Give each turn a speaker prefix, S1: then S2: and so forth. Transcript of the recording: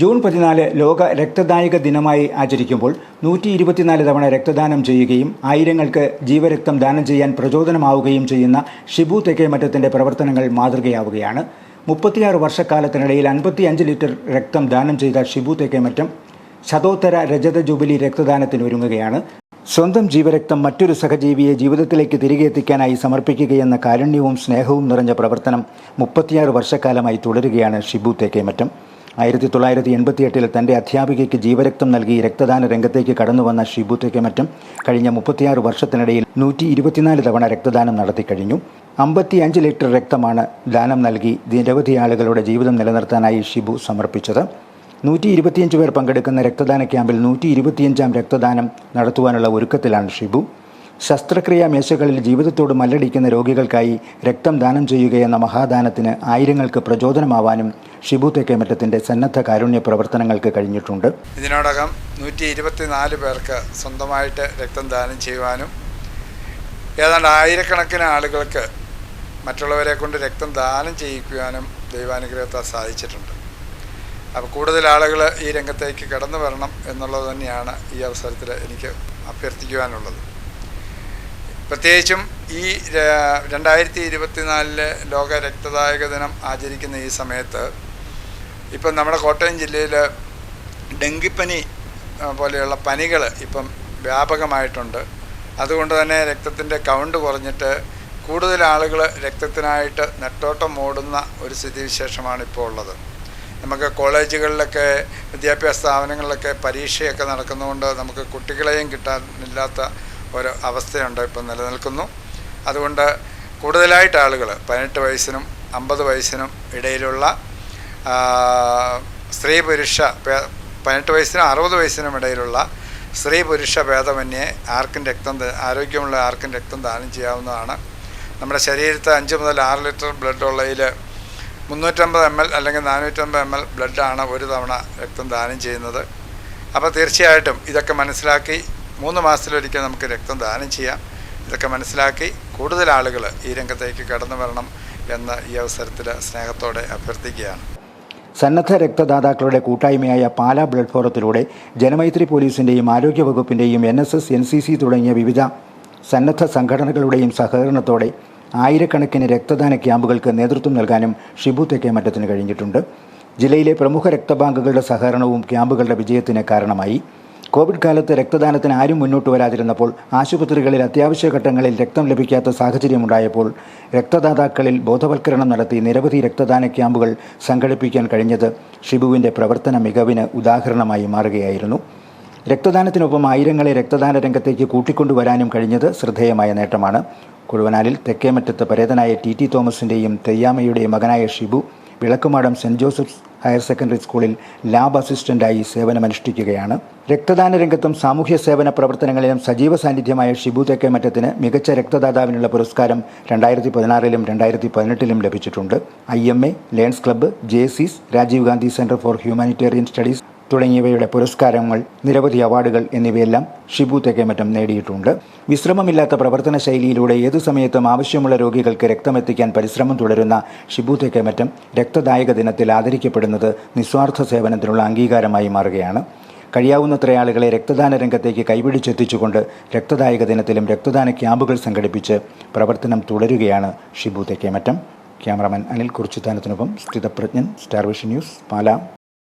S1: June പതിനാല് ലോക രക്തദായക ദിനമായി ആചരിക്കുമ്പോൾ നൂറ്റി ഇരുപത്തിനാല് തവണ രക്തദാനം ചെയ്യുകയും ആയിരങ്ങൾക്ക് ജീവരക്തം ദാനം ചെയ്യാൻ പ്രചോദനമാവുകയും ചെയ്യുന്ന ഷിബു തെക്കേമറ്റത്തിന്റെ പ്രവർത്തനങ്ങൾ മാതൃകയാവുകയാണ്. മുപ്പത്തിയാറ് വർഷക്കാലത്തിനിടയിൽ അൻപത്തിയഞ്ച് ലിറ്റർ രക്തം ദാനം ചെയ്ത ഷിബു തെക്കേമറ്റം ശതോത്തര രജത ജൂബിലി രക്തദാനത്തിന് ഒരുങ്ങുകയാണ്. സ്വന്തം ജീവരക്തം മറ്റൊരു സഹജീവിയെ ജീവിതത്തിലേക്ക് തിരികെ എത്തിക്കാനായി സമർപ്പിക്കുകയെന്ന കാരുണ്യവും സ്നേഹവും നിറഞ്ഞ പ്രവർത്തനം മുപ്പത്തിയാറ് വർഷക്കാലമായി തുടരുകയാണ് ഷിബു തേക്കേമറ്റം ആയിരത്തി തൊള്ളായിരത്തി എൺപത്തിയെട്ടിൽ തന്റെ അധ്യാപികയ്ക്ക് ജീവരക്തം നൽകി രക്തദാന രംഗത്തേക്ക് കടന്നുവന്ന മറ്റും കഴിഞ്ഞ മുപ്പത്തിയാറ് വർഷത്തിനിടയിൽ നൂറ്റി ഇരുപത്തിനാല് തവണ രക്തദാനം നടത്തിക്കഴിഞ്ഞു അമ്പത്തിയഞ്ച് ലിറ്റർ രക്തമാണ് ദാനം നൽകി നിരവധി ആളുകളുടെ ജീവിതം നിലനിർത്താനായി ഷിബു സമർപ്പിച്ചത്. നൂറ്റി ഇരുപത്തിയഞ്ച് പേർ പങ്കെടുക്കുന്ന രക്തദാന ക്യാമ്പിൽ നൂറ്റി ഇരുപത്തിയഞ്ചാം രക്തദാനം നടത്തുവാനുള്ള ഒരുക്കത്തിലാണ് ഷിബു. ശസ്ത്രക്രിയാ മേശകളിൽ ജീവിതത്തോട് മല്ലടിക്കുന്ന രോഗികൾക്കായി രക്തം ദാനം ചെയ്യുകയെന്ന മഹാദാനത്തിന് ആയിരങ്ങൾക്ക് പ്രചോദനമാവാനും ഷിബു തെക്കേമറ്റത്തിന്റെ സന്നദ്ധ കാരുണ്യ പ്രവർത്തനങ്ങൾക്ക് കഴിഞ്ഞിട്ടുണ്ട്.
S2: ഇതിനോടകം നൂറ്റി ഇരുപത്തിനാല് പേർക്ക് സ്വന്തമായിട്ട് രക്തം ദാനം ചെയ്യുവാനും ഏതാണ്ട് ആയിരക്കണക്കിന് ആളുകൾക്ക് മറ്റുള്ളവരെ കൊണ്ട് രക്തം ദാനം ചെയ്യിക്കുവാനും ദൈവാനുഗ്രഹത്താൽ സാധിച്ചിട്ടുണ്ട്. അപ്പോൾ കൂടുതൽ ആളുകൾ ഈ രംഗത്തേക്ക് കടന്നു വരണം എന്നുള്ളത് തന്നെയാണ് ഈ അവസരത്തിൽ എനിക്ക് അഭ്യർത്ഥിക്കുവാനുള്ളത്. പ്രത്യേകിച്ചും ഈ രണ്ടായിരത്തി ഇരുപത്തിനാലിലെ ലോക രക്തദായക ദിനം ആചരിക്കുന്ന ഈ സമയത്ത് ഇപ്പം നമ്മുടെ കോട്ടയം ജില്ലയിൽ ഡെങ്കിപ്പനി പോലെയുള്ള പനികൾ ഇപ്പം വ്യാപകമായിട്ടുണ്ട്. അതുകൊണ്ട് തന്നെ രക്തത്തിന്റെ കൗണ്ട് കുറഞ്ഞിട്ട് കൂടുതൽ ആളുകൾ രക്തത്തിനായിട്ട് നെട്ടോട്ടം ഓടുന്ന ഒരു സ്ഥിതിവിശേഷമാണ് ഇപ്പോൾ ഉള്ളത്. നമുക്ക് കോളേജുകളിലൊക്കെ വിദ്യാഭ്യാസ സ്ഥാപനങ്ങളിലൊക്കെ പരീക്ഷയൊക്കെ നടക്കുന്നതുകൊണ്ട് നമുക്ക് കുട്ടികളെയും കിട്ടാനില്ലാത്ത ഒരു അവസ്ഥയുണ്ട് ഇപ്പം നിലനിൽക്കുന്നു. അതുകൊണ്ട് കൂടുതലായിട്ട് ആളുകൾ പതിനെട്ട് വയസ്സിനും അമ്പത് വയസ്സിനും ഇടയിലുള്ള സ്ത്രീ പുരുഷ പതിനെട്ട് വയസ്സിനും അറുപത് വയസ്സിനും ഇടയിലുള്ള സ്ത്രീ പുരുഷ ഭേദമന്യേ ആർക്കും രക്തം ആരോഗ്യമുള്ള ആർക്കും രക്തം ദാനം ചെയ്യാവുന്നതാണ്. നമ്മുടെ ശരീരത്തെ അഞ്ച് മുതൽ ആറ് ലിറ്റർ ബ്ലഡ് ഉള്ളതിൽ മുന്നൂറ്റമ്പത് എം എൽ അല്ലെങ്കിൽ നാനൂറ്റമ്പത് എം എൽ ബ്ലഡാണ് ഒരു തവണ രക്തം ദാനം ചെയ്യുന്നത്. അപ്പോൾ തീർച്ചയായിട്ടും ഇതൊക്കെ മനസ്സിലാക്കി മൂന്ന് മാസത്തിലൊരിക്കൽ നമുക്ക് രക്തം ദാനം ചെയ്യാം. ഇതൊക്കെ മനസ്സിലാക്കി കൂടുതൽ ആളുകൾ ഈ രംഗത്തേക്ക് കടന്നു വരണം എന്ന് ഈ അവസരത്തിൽ സ്നേഹത്തോടെ അഭ്യർത്ഥിക്കുകയാണ്.
S1: സന്നദ്ധ രക്തദാതാക്കളുടെ കൂട്ടായ്മയായ പാലാ ബ്ലഡ് ഫോറത്തിലൂടെ ജനമൈത്രി പോലീസിന്റെയും ആരോഗ്യവകുപ്പിന്റെയും N S S N C C തുടങ്ങിയ വിവിധ സന്നദ്ധ സംഘടനകളുടെയും സഹകരണത്തോടെ ആയിരക്കണക്കിന് രക്തദാന ക്യാമ്പുകൾക്ക് നേതൃത്വം നൽകാനും ഷിബു തെക്കേമറ്റത്തിന് കഴിഞ്ഞിട്ടുണ്ട്. ജില്ലയിലെ പ്രമുഖ രക്തബാങ്കുകളുടെ സഹകരണവും ക്യാമ്പുകളുടെ വിജയത്തിന് കാരണമായി. കോവിഡ് കാലത്ത് രക്തദാനത്തിന് ആരും മുന്നോട്ട് വരാതിരുന്നപ്പോൾ ആശുപത്രികളിൽ അത്യാവശ്യ ഘട്ടങ്ങളിൽ രക്തം ലഭിക്കാത്ത സാഹചര്യമുണ്ടായപ്പോൾ രക്തദാതാക്കളിൽ ബോധവൽക്കരണം നടത്തി നിരവധി രക്തദാന ക്യാമ്പുകൾ സംഘടിപ്പിക്കാൻ കഴിഞ്ഞത് ഷിബുവിന്റെ പ്രവർത്തന മികവിന് ഉദാഹരണമായി മാറുകയായിരുന്നു. രക്തദാനത്തിനൊപ്പം ആയിരങ്ങളെ രക്തദാന രംഗത്തേക്ക് കൂട്ടിക്കൊണ്ടുവരാനും കഴിഞ്ഞത് ശ്രദ്ധേയമായ നേട്ടമാണ്. കുഴുവനാലിൽ തെക്കേമറ്റത്ത് പരേതനായ ടി ടി തോമസിന്റെയും തെയ്യാമയുടെയും മകനായ Shibu Vilakkumadam saint Joseph's higher secondary സ്കൂളിൽ ലാബ് അസിസ്റ്റന്റായി സേവനമനുഷ്ഠിക്കുകയാണ്. രക്തദാന രംഗത്തും സാമൂഹ്യ സേവന പ്രവർത്തനങ്ങളിലും സജീവ സാന്നിധ്യമായ ഷിബു തെക്കേമറ്റത്തിന് മികച്ച രക്തദാതാവിനുള്ള പുരസ്കാരം രണ്ടായിരത്തി പതിനാറിലും രണ്ടായിരത്തി പതിനെട്ടിലും ലഭിച്ചിട്ടുണ്ട്. I M A Lions club J Rajiv Gandhi centre for humanitarian studies തുടങ്ങിയവയുടെ പുരസ്കാരങ്ങൾ നിരവധി അവാർഡുകൾ എന്നിവയെല്ലാം ഷിബു തെക്കേമറ്റം നേടിയിട്ടുണ്ട്. വിശ്രമമില്ലാത്ത പ്രവർത്തന ശൈലിയിലൂടെ ഏതു സമയത്തും ആവശ്യമുള്ള രോഗികൾക്ക് രക്തമെത്തിക്കാൻ പരിശ്രമം തുടരുന്ന ഷിബു തെക്കേമറ്റം രക്തദായക ദിനത്തിൽ ആദരിക്കപ്പെടുന്നത് നിസ്വാർത്ഥ സേവനത്തിനുള്ള അംഗീകാരമായി മാറുകയാണ്. കഴിയാവുന്നത്ര ആളുകളെ രക്തദാന രംഗത്തേക്ക് കൈപിടിച്ചെത്തിച്ചുകൊണ്ട് രക്തദായക ദിനത്തിലും രക്തദാന ക്യാമ്പുകൾ സംഘടിപ്പിച്ച് പ്രവർത്തനം തുടരുകയാണ് ഷിബു തെക്കേമറ്റം. ക്യാമറമാൻ അനിൽ കുറിച്ചിത്താനത്തിനൊപ്പം സ്ഥിതപ്രജ്ഞൻ സ്റ്റാർവിഷൻ ന്യൂസ് പാലാ.